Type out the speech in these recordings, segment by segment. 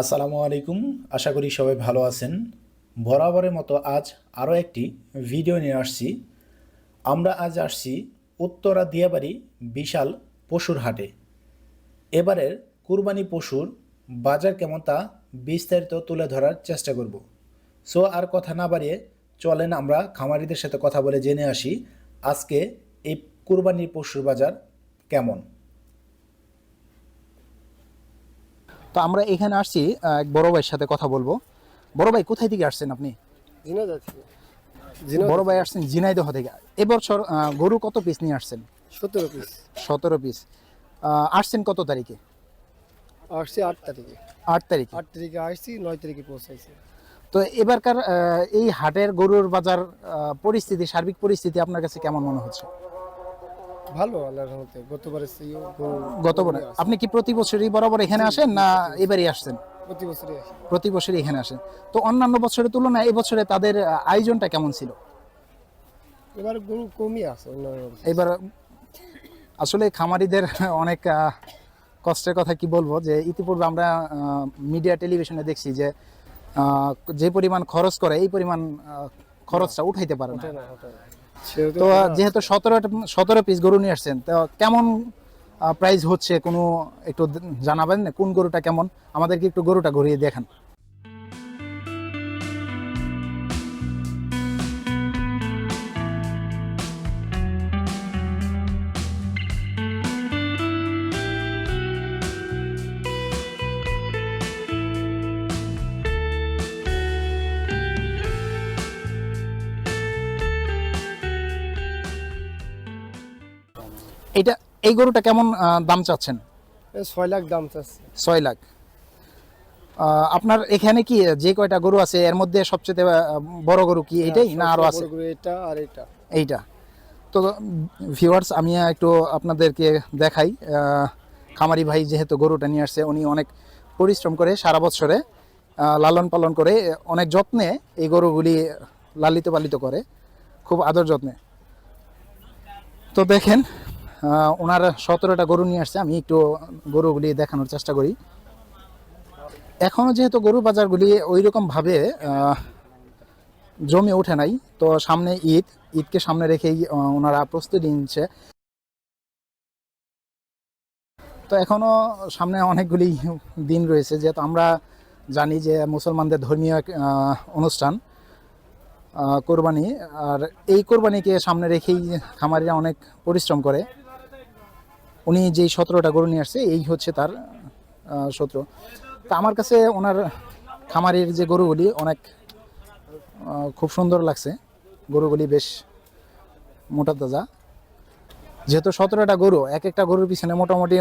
আসসালামু আলাইকুম। আশা করি সবাই ভালো আছেন। বরাবরের মতো আজ আরও একটি ভিডিও নিয়ে আসছি। আমরা আজ আসছি উত্তরা দিয়াবাড়ি বিশাল পশুর হাটে। এবারের কুরবানি পশুর বাজার কেমন তা বিস্তারিত তুলে ধরার চেষ্টা করব। সো আর কথা না বাড়িয়ে চলেন আমরা খামারিদের সাথে কথা বলে জেনে আসি আজকে এই কুরবানির পশুর বাজার কেমন। তো আমরা এখানে আসছি এক বড় ভাইয়ের সাথে কথা বলব। বড় ভাই কোথায় থেকে আসছেন আপনি? বড় ভাই আসছেন ঝিনাইদহ থেকে। এবছর গরু কত পিস নিয়ে আসছেন? সতেরো পিস সতেরো পিস আসছেন কত তারিখে? আসছি আট তারিখে। আট তারিখে। আট তারিখে আসছি নয় তারিখে পৌঁছাইছি। তো এবারকার এই হাটের গরুর বাজার পরিস্থিতি সার্বিক পরিস্থিতি আপনার কাছে কেমন মনে হচ্ছে? ভালো আল্লাহর রহমতে। গতবারের চেয়েও গতবার। আপনি কি প্রতি বছরই বরাবর এখানে আসেন না এবারই আসছেন? প্রতি বছরই আসি। প্রতি বছরই এখানে আসেন। তো অন্যান্য বছরের তুলনায় এবছরে তাদের আয়োজনটা কেমন ছিল? এবার গরু কমই আছে এবার আসলে খামারিদের অনেক কষ্টের কথা কি বলব যে ইতিপূর্বে আমরা মিডিয়া টেলিভিশনে দেখছি যে যে পরিমাণ খরচ করে এই পরিমাণ খরচটা উঠাইতে পারে না। তো যেহেতু সতেরো সতেরো পিস গরু নিয়ে আসছেন তো কেমন প্রাইস হচ্ছে কোনো একটু জানাবেন না? কোন গরুটা কেমন? আমাদেরকে একটু গরুটা ঘুরিয়ে দেখান। এটা এই গরুটা কেমন দাম চাচ্ছেন? ছয় লাখ দাম চাচ্ছে। ছয় লাখ। আপনার এখানে কি যে কয়টা গরু আছে এর মধ্যে সবচেয়ে বড় গরু কি এটাই না আরও আছে? গরু এটা আর এটা। এইটা। তো ভিউয়ার্স আমি একটু আপনাদেরকে দেখাই। খামারি ভাই যেহেতু গরুটা নিয়ে আসছে উনি অনেক পরিশ্রম করে সারা বছরে লালন পালন করে অনেক যত্নে এই গরুগুলি লালিত পালিত করে। খুব আদর যত্নে। তো দেখেন ওনার সতেরোটা গরু নিয়ে আসছে, আমি একটু গরুগুলি দেখানোর চেষ্টা করি। এখনও যেহেতু গরু বাজারগুলি ওই রকমভাবে জমে ওঠে নাই, তো সামনে ঈদ, ঈদকে সামনে রেখেই ওনারা প্রস্তুতি নিচ্ছে। তো এখনও সামনে অনেকগুলি দিন রয়েছে, যেহেতু আমরা জানি যে মুসলমানদের ধর্মীয় অনুষ্ঠান কোরবানি, আর এই কোরবানিকে সামনে রেখেই খামারিরা অনেক পরিশ্রম করে। উনি যেই সতেরোটা গরু নিয়ে আসছে, এই হচ্ছে তার সতেরো তা আমার কাছে ওনার খামারের যে গরুগুলি, অনেক খুব সুন্দর লাগছে। গরুগুলি বেশ মোটা তাজা। যেহেতু সতেরোটা গরু, এক একটা গরুর পিছনে মোটামুটি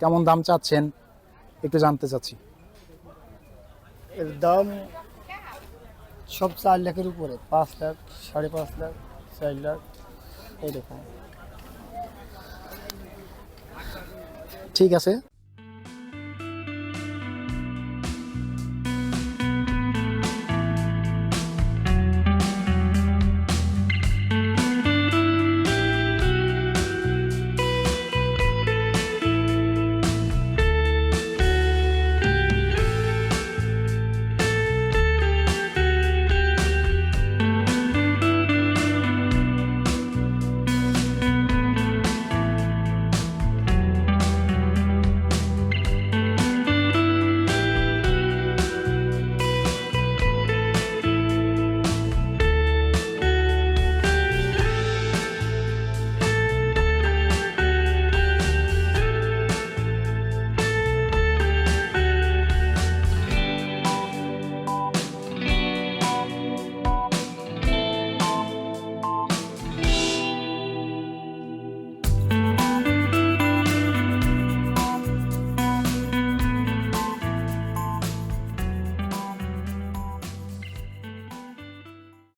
কেমন দাম চাচ্ছেন, একটু জানতে চাচ্ছি। এর দাম সব চার লাখের উপরে, পাঁচ লাখ, সাড়ে পাঁচ লাখ, চার লাখ এরকম ঠিক আছে।